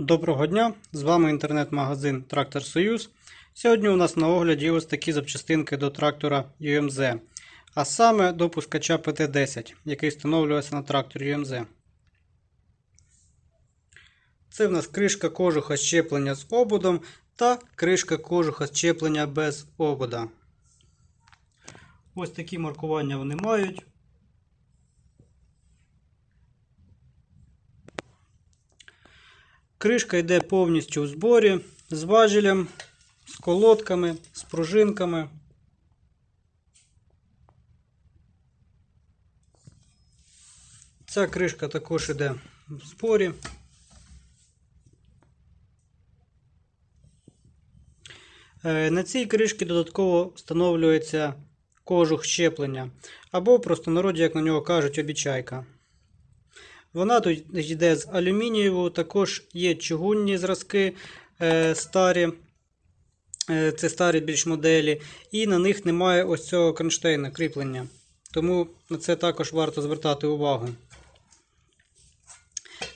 Доброго дня! З вами інтернет-магазин Трактор Союз. Сьогодні у нас на огляді ось такі запчастинки до трактора UMZ, а саме до пускача PT10, який встановлюється на трактор UMZ. Це в нас кришка кожуха щеплення з ободом та кришка кожуха щеплення без обода. Ось такі маркування вони мають. Кришка йде повністю в зборі з важелем, з колодками, з пружинками. Ця кришка також йде в зборі. Е, На цій кришці додатково встановлюється кожух щеплення, або в простонароді, як на нього кажуть, обічайка. Вона тут йде з алюмінієву, також є чугунні зразки е, старі. Е, це старі більш моделі, і на них немає ось цього кронштейна кріплення. Тому на це також варто звертати увагу.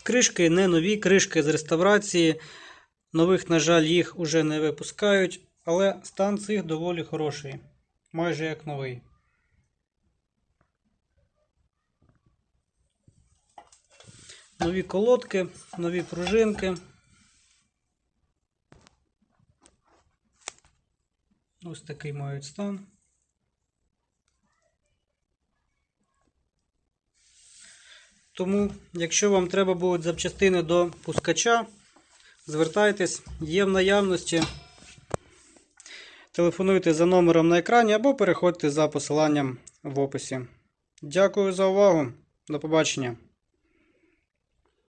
Кришки не нові, кришки з реставрації. Нових, на жаль, їх уже не випускають, але стан цих доволі хороший, майже як новий. Нові колодки, нові пружинки. Ось такий мають стан. Тому, якщо вам треба будуть запчастини до пускача, звертайтесь, є в наявності. Телефонуйте за номером на екрані або переходьте за посиланням в описі. Дякую за увагу. До побачення.